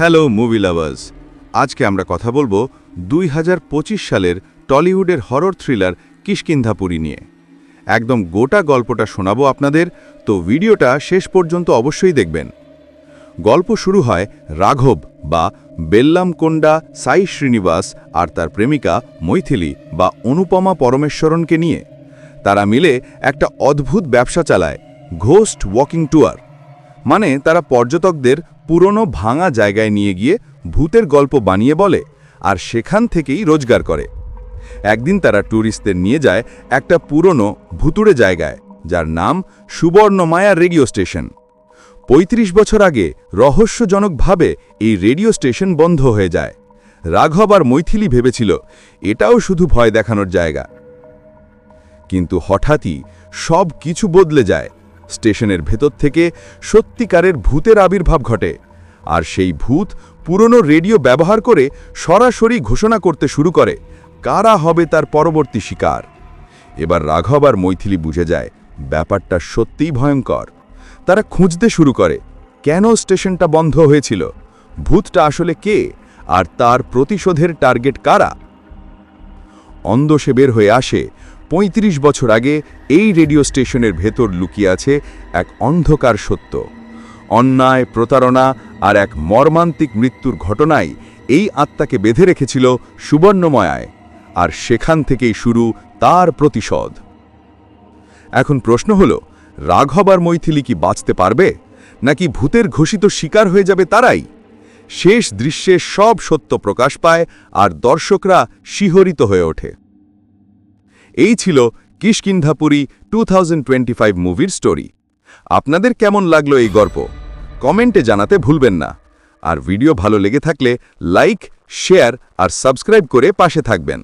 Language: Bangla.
হ্যালো মুভি লাভার্স, আজকে আমরা কথা বলব দুই হাজার পঁচিশ সালের টলিউডের হরর থ্রিলার কিষ্কিন্ধাপুরী নিয়ে। একদম গোটা গল্পটা শোনাবো আপনাদের, তো ভিডিওটা শেষ পর্যন্ত অবশ্যই দেখবেন। গল্প শুরু হয় রাঘব বা বেল্লামকোন্ডা সাই শ্রীনিবাস আর তার প্রেমিকা মৈথিলি বা অনুপমা পরমেশ্বরনকে নিয়ে। তারা মিলে একটা অদ্ভুত ব্যবসা চালায়, ঘোস্ট ওয়াকিং ট্যুর। মানে তারা পর্যটকদের পুরনো ভাঙা জায়গায় নিয়ে গিয়ে ভূতের গল্প বানিয়ে বলে আর সেখান থেকেই রোজগার করে। একদিন তারা ট্যুরিস্টদের নিয়ে যায় একটা পুরনো ভুতুড়ে জায়গায়, যার নাম সুবর্ণমায়া রেডিও স্টেশন। ৩৫ বছর আগে রহস্যজনকভাবে এই রেডিও স্টেশন বন্ধ হয়ে যায়। রাঘব আর মৈথিলি ভেবেছিল, এটাও শুধু ভয় দেখানোর জায়গা। কিন্তু হঠাৎই সব কিছু বদলে যায়। স্টেশনের ভেতর থেকে সত্যিকারের ভূতের আবির্ভাব ঘটে। আর সেই ভূত পুরনো রেডিও ব্যবহার করে সরাসরি ঘোষণা করতে শুরু করে, কারা হবে তার পরবর্তী শিকার। এবার রাঘব আর মৈথিলি বুঝে যায়, ব্যাপারটা সত্যিই ভয়ঙ্কর। তারা খুঁজতে শুরু করে, কেন স্টেশনটা বন্ধ হয়েছিল? ভূতটা আসলে কে? আর তার প্রতিশোধের টার্গেট কারা? অন্ধ সে বের হয়ে আসে ৩৫ বছর আগে এই রেডিও স্টেশনের ভেতর লুকিয়ে আছে এক অন্ধকার সত্য। অন্যায়, প্রতারণা আর এক মর্মান্তিক মৃত্যুর ঘটনাই এই আত্মাকে বেঁধে রেখেছিল সুবর্ণময়ায় আর সেখান থেকেই শুরু তার প্রতিশোধ। এখন প্রশ্ন হল, রাঘব আর মৈথিলি কি বাঁচতে পারবে? নাকি ভূতের ঘোষিত শিকার হয়ে যাবে তারাই? শেষ দৃশ্যে সব সত্য প্রকাশ পায় আর দর্শকরা শিহরিত হয়ে ওঠে। এই ছিল কিষ্কিন্ধাপুরী টু মুভির স্টোরি। আপনাদের কেমন লাগল এই গল্প? কমেন্টে জানাতে ভুলবেন না। আর ভিডিও ভালো লেগে থাকলে লাইক, শেয়ার আর সাবস্ক্রাইব করে পাশে থাকবেন।